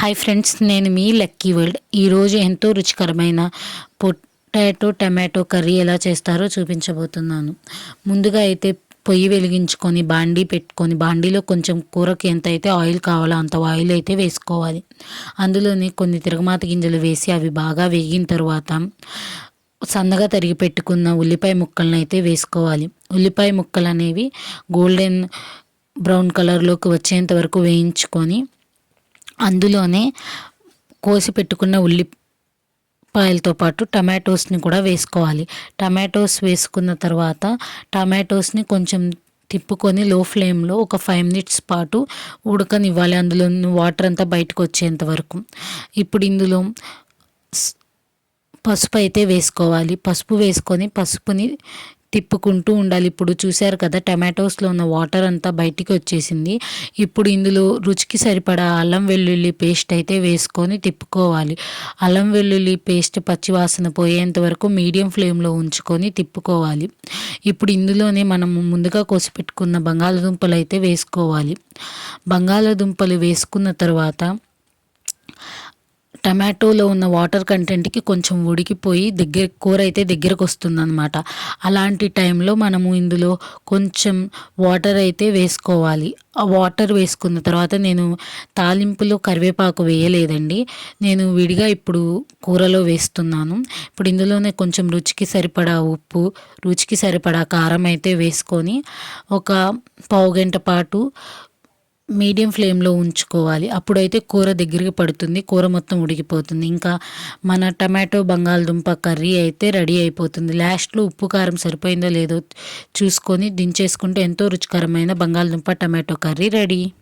Hi friends నేను మీ lucky world ఈరోజు ఎంతో రుచికరమైన పొటాటో టమాటో కర్రీ ఎలా చేస్తారో చూపించబోతున్నాను. ముందుగా అయితే పొయ్యి వెలిగించుకొని బాండీ పెట్టుకొని బాండీలో కొంచెం కూరకి ఎంత అయితే ఆయిల్ కావాలో అంత ఆయిల్ అయితే వేసుకోవాలి. అందులోనే కొన్ని తిరగమాత గింజలు వేసి అవి బాగా వేగిన తర్వాత సన్నగా తరిగి పెట్టుకున్న ఉల్లిపాయ ముక్కలను అయితే వేసుకోవాలి. ఉల్లిపాయ ముక్కలు అనేవి గోల్డెన్ బ్రౌన్ కలర్లోకి వచ్చేంత వరకు వేయించుకొని అందులోనే కోసి పెట్టుకున్న ఉల్లిపాయలతో పాటు టమాటోస్ని కూడా వేసుకోవాలి. టమాటోస్ వేసుకున్న తర్వాత టమాటోస్ని కొంచెం తిప్పుకొని లో ఫ్లేమ్లో ఒక ఫైవ్ మినిట్స్ పాటు ఉడకనివ్వాలి. అందులో వాటర్ అంతా బయటకు వచ్చేంత వరకు. ఇప్పుడు ఇందులో పసుపు అయితే వేసుకోవాలి. పసుపు వేసుకొని పసుపుని తిప్పుకుంటూ ఉండాలి. ఇప్పుడు చూశారు కదా టమాటోస్లో ఉన్న వాటర్ అంతా బయటికి వచ్చేసింది. ఇప్పుడు ఇందులో రుచికి సరిపడా అల్లం వెల్లుల్లి పేస్ట్ అయితే వేసుకొని తిప్పుకోవాలి. అల్లం వెల్లుల్లి పేస్ట్ పచ్చివాసన పోయేంత వరకు మీడియం ఫ్లేమ్లో ఉంచుకొని తిప్పుకోవాలి. ఇప్పుడు ఇందులోనే మనం ముందుగా కోసిపెట్టుకున్న బంగాళదుంపలు అయితే వేసుకోవాలి. బంగాళదుంపలు వేసుకున్న తర్వాత టమాటోలో ఉన్న వాటర్ కంటెంట్కి కొంచెం ఉడికిపోయి దగ్గర కూర అయితే దగ్గరకు వస్తుందన్నమాట. అలాంటి టైంలో మనము ఇందులో కొంచెం వాటర్ అయితే వేసుకోవాలి. ఆ వాటర్ వేసుకున్న తర్వాత నేను తాలింపులో కరివేపాకు వేయలేదండి. నేను విడిగా ఇప్పుడు కూరలో వేస్తున్నాను. ఇప్పుడు ఇందులోనే కొంచెం రుచికి సరిపడా ఉప్పు రుచికి సరిపడా కారం అయితే వేసుకొని ఒక పావు గంట పాటు మీడియం ఫ్లేమ్లో ఉంచుకోవాలి. అప్పుడైతే కూర దగ్గరికి పడుతుంది. కూర మొత్తం ఉడికిపోతుంది. ఇంకా మన టమాటో బంగాళదుంప కర్రీ అయితే రెడీ అయిపోతుంది. లాస్ట్లో ఉప్పు కారం సరిపోయిందో లేదో చూసుకొని దించేసుకుంటే ఎంతో రుచికరమైన బంగాళదుంప టమాటో కర్రీ రెడీ.